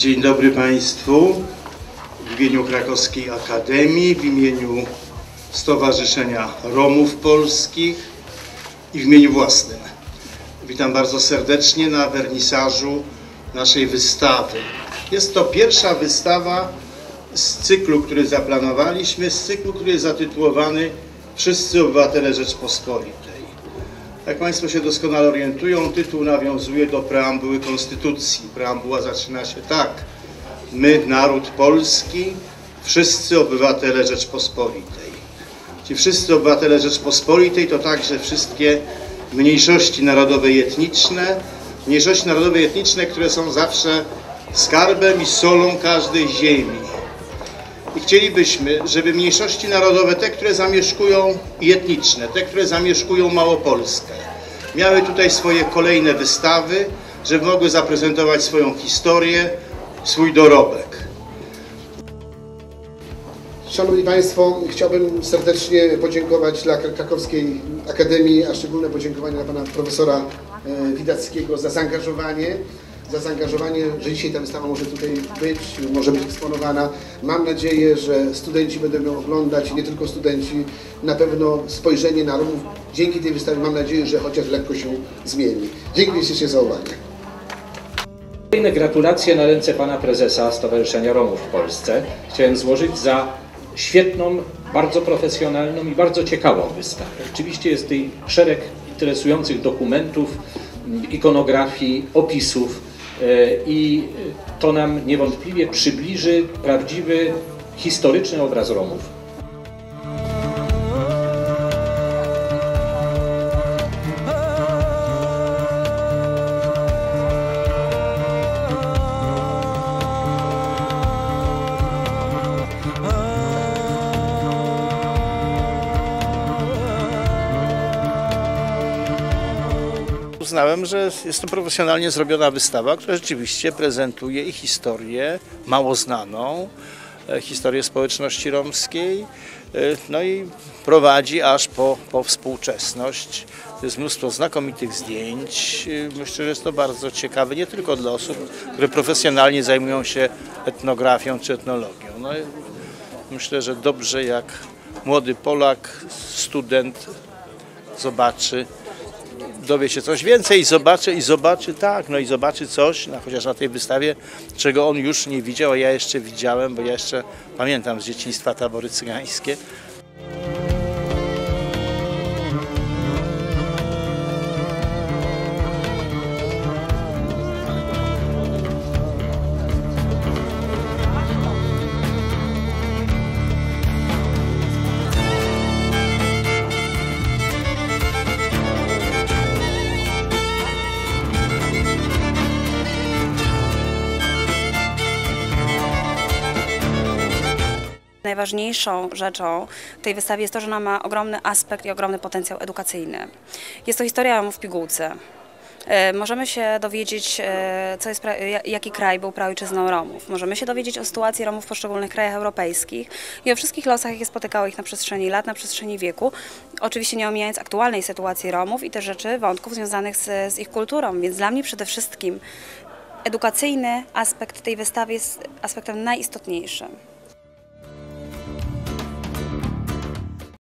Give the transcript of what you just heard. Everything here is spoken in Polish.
Dzień dobry Państwu. W imieniu Krakowskiej Akademii, w imieniu Stowarzyszenia Romów Polskich i w imieniu własnym. Witam bardzo serdecznie na wernisażu naszej wystawy. Jest to pierwsza wystawa z cyklu, który zaplanowaliśmy, z cyklu, który jest zatytułowany Wszyscy Obywatele Rzeczpospolitej. Jak Państwo się doskonale orientują, tytuł nawiązuje do preambuły Konstytucji. Preambuła zaczyna się tak. My, naród polski, wszyscy obywatele Rzeczpospolitej. Ci wszyscy obywatele Rzeczpospolitej to także wszystkie mniejszości narodowe i etniczne, mniejszości narodowe i etniczne, które są zawsze skarbem i solą każdej ziemi. I chcielibyśmy, żeby mniejszości narodowe, te, które zamieszkują i etniczne, te, które zamieszkują Małopolskę, miały tutaj swoje kolejne wystawy, żeby mogły zaprezentować swoją historię, swój dorobek. Szanowni Państwo, chciałbym serdecznie podziękować dla Krakowskiej Akademii, a szczególne podziękowanie dla Pana Profesora e, Widackiego za zaangażowanie, za zaangażowanie, że dzisiaj ta wystawa może tutaj być, może być eksponowana. Mam nadzieję, że studenci będą ją oglądać, nie tylko studenci, na pewno spojrzenie na Romów dzięki tej wystawie mam nadzieję, że chociaż lekko się zmieni. Dziękuję ślicznie za uwagę. Kolejne gratulacje na ręce pana prezesa Stowarzyszenia Romów w Polsce chciałem złożyć za świetną, bardzo profesjonalną i bardzo ciekawą wystawę. Rzeczywiście jest tutaj szereg interesujących dokumentów, ikonografii, opisów i to nam niewątpliwie przybliży prawdziwy, historyczny obraz Romów. Uznałem, że jest to profesjonalnie zrobiona wystawa, która rzeczywiście prezentuje i historię mało znaną, e, historię społeczności romskiej, e, no i prowadzi aż po, po współczesność. To jest mnóstwo znakomitych zdjęć. E, myślę, że jest to bardzo ciekawe, nie tylko dla osób, które profesjonalnie zajmują się etnografią czy etnologią. No, myślę, że dobrze jak młody Polak, student zobaczy dowie się coś więcej i zobaczy, i zobaczy, tak, no i zobaczy coś, no, chociaż na tej wystawie, czego on już nie widział, a ja jeszcze widziałem, bo ja jeszcze pamiętam z dzieciństwa tabory cygańskie. Najważniejszą rzeczą tej wystawy jest to, że ona ma ogromny aspekt i ogromny potencjał edukacyjny. Jest to historia w pigułce. E, możemy się dowiedzieć, e, co jest, jaki kraj był praojczyzną Romów. Możemy się dowiedzieć o sytuacji Romów w poszczególnych krajach europejskich i o wszystkich losach, jakie spotykały ich na przestrzeni lat, na przestrzeni wieku. Oczywiście nie omijając aktualnej sytuacji Romów i te rzeczy, wątków związanych z, z ich kulturą. Więc dla mnie przede wszystkim edukacyjny aspekt tej wystawy jest aspektem najistotniejszym.